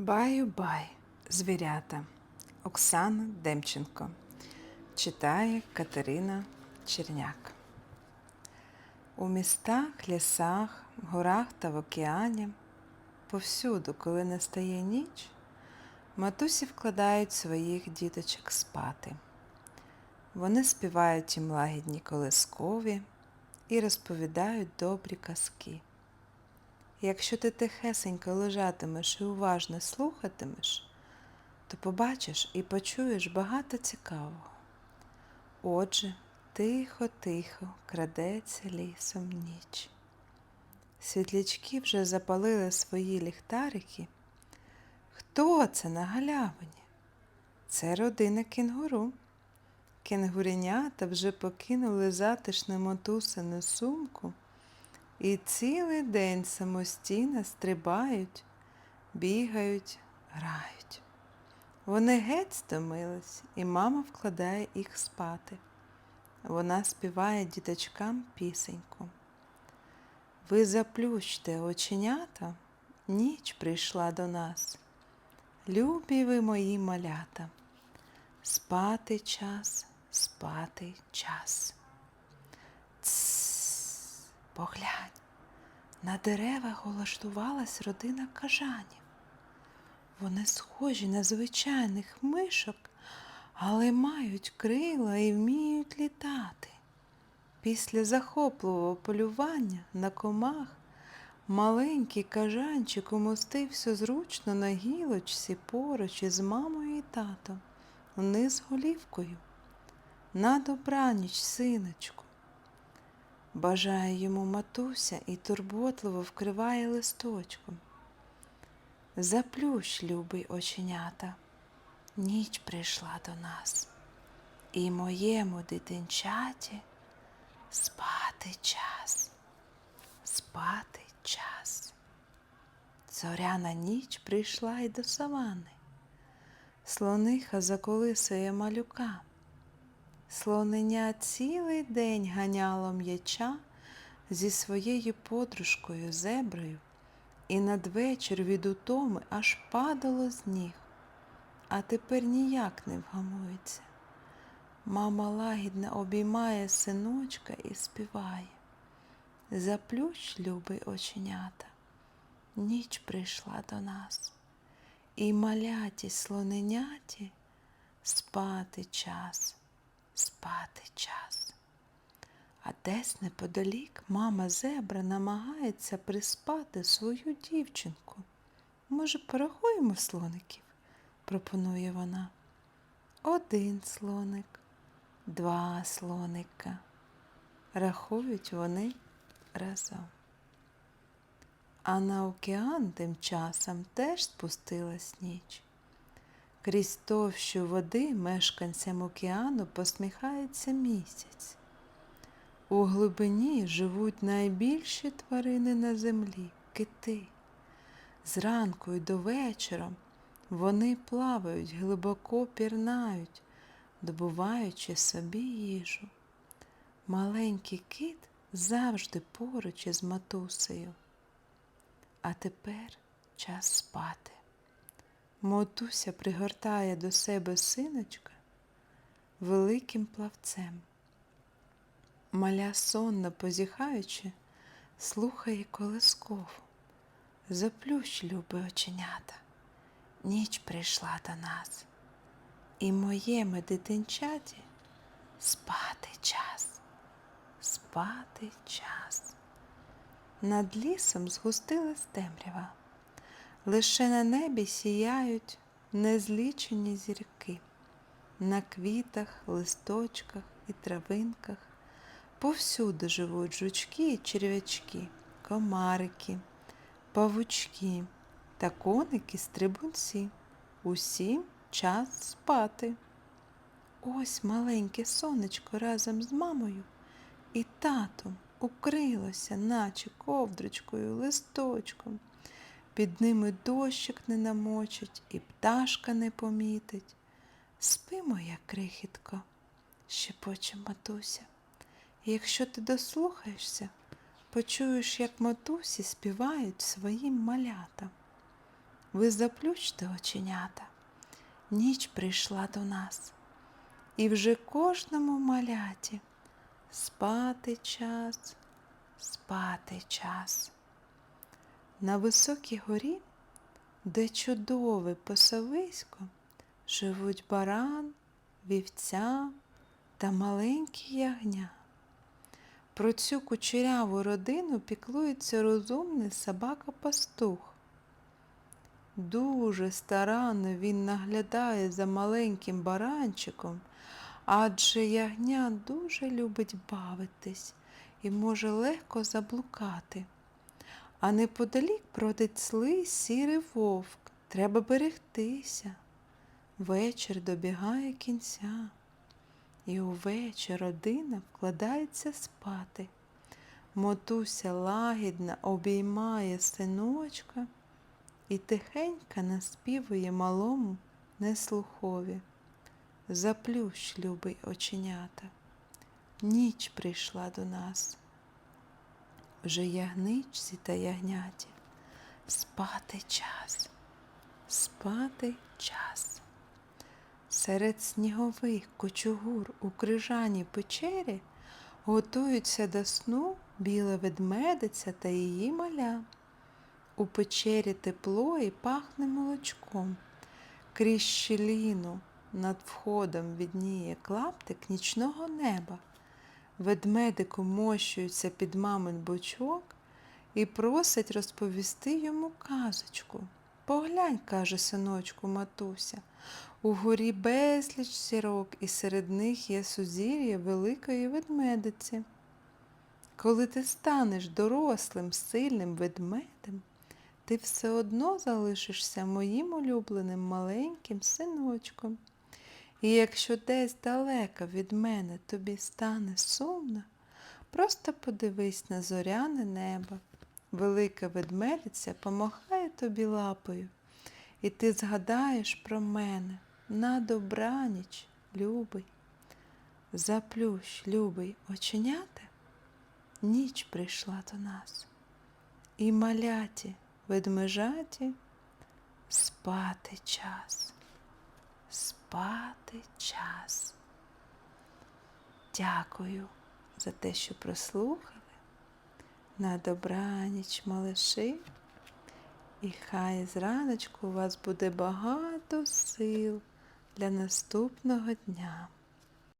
Баю-бай, звірята. Оксана Демченко. Читає Катерина Черняк. У містах, лісах, горах та в океані, повсюду, коли настає ніч, матусі вкладають своїх діточок спати. Вони співають їм лагідні колискові і розповідають добрі казки. Якщо ти тихесенько лежатимеш і уважно слухатимеш, то побачиш і почуєш багато цікавого. Отже, тихо-тихо крадеться лісом ніч. Світлячки вже запалили свої ліхтарики. Хто це на галявині? Це родина кінгуру. Кенгуренята вже покинули затишну мотусину сумку і цілий день самостійно стрибають, бігають, грають. Вони геть стомились, і мама вкладає їх спати. Вона співає діточкам пісеньку. Ви заплющте оченята, ніч прийшла до нас. Любі ви мої малята. Спати час, спати час. Поглянь, на деревах улаштувалась родина кажанів. Вони схожі на звичайних мишок, але мають крила і вміють літати. Після захопливого полювання на комах маленький кажанчик умостився зручно на гілочці поруч із мамою і татом, вниз голівкою. На добраніч, синочку. Бажає йому матуся і турботливо вкриває листочком. Заплющ, любий оченята, ніч прийшла до нас, і моєму дитинчаті спати час, спати час. Зоряна ніч прийшла й до савани. Слониха заколисує малюка. Слоненя цілий день ганяло м'яча зі своєю подружкою зеброю, і надвечір від утоми аж падало з ніг, а тепер ніяк не вгамується. Мама лагідно обіймає синочка і співає. Заплющ, любий оченята, ніч прийшла до нас, і маляті слоненяті спати час спати час. А десь неподалік мама зебра намагається приспати свою дівчинку. Може, порахуємо слоників? пропонує вона. Один слоник, два слоника. Рахують вони разом. А на океан тим часом теж спустилась ніч. Крізь товщу води мешканцям океану посміхається місяць. У глибині живуть найбільші тварини на землі кити. Зранку й до вечора вони плавають, глибоко пірнають, добуваючи собі їжу. Маленький кит завжди поруч із матусею. А тепер час спати. Мотуся пригортає до себе синочка великим плавцем. Маля сонно позіхаючи, слухає колискову. Заплющ, люби оченята, ніч прийшла до нас, і моєму дитинчаті спати час, спати час. Над лісом згустилась темрява. Лише на небі сіяють незлічені зірки, на квітах, листочках і травинках. Повсюди живуть жучки і черв'ячки, комарики, павучки та коники стрибунці. Усім час спати. Ось маленьке сонечко разом з мамою і татом укрилося, наче ковдрочкою, листочком. Під ними дощик не намочить і пташка не помітить. Спи, моя крихітко, шепоче матуся. І якщо ти дослухаєшся, почуєш, як матусі співають своїм малятам. ви заплющте оченята. Ніч прийшла до нас, і вже кожному маляті спати час, спати час. На високій горі, де чудове пасовисько, живуть баран, вівця та маленькі ягня. Про цю кучеряву родину піклується розумний собака-пастух. Дуже старанно він наглядає за маленьким баранчиком, адже ягня дуже любить бавитись і може легко заблукати. А неподалік бродить злий сірий вовк. Треба берегтися. Вечір добігає кінця, і увечір родина вкладається спати. Мотуся лагідно обіймає синочка і тихенько наспівує малому неслухові. Заплющ, любий оченята, ніч прийшла до нас. Вже ягничці та ягняті, спати час, спати час. Серед снігових кучугур у крижаній печері готуються до сну біла ведмедиця та її маля. У печері тепло і пахне молочком. Крізь щіліну над входом відніє клаптик нічного неба. Ведмедик умощується під мамин бочок і просить розповісти йому казочку. Поглянь, каже синочку матуся, угорі безліч сірок, і серед них є сузір'я великої ведмедиці. Коли ти станеш дорослим, сильним ведмедем, ти все одно залишишся моїм улюбленим маленьким синочком. І якщо десь далеко від мене тобі стане сумно, просто подивись на зоряне небо. Велика ведмедиця помахає тобі лапою, і ти згадаєш про мене на добраніч, любий. Заплющ, любий, оченята, ніч прийшла до нас. І маляті, ведмежаті, спати час спати час. Дякую за те, що прослухали. На добраніч, малиші. І хай зраночку у вас буде багато сил для наступного дня.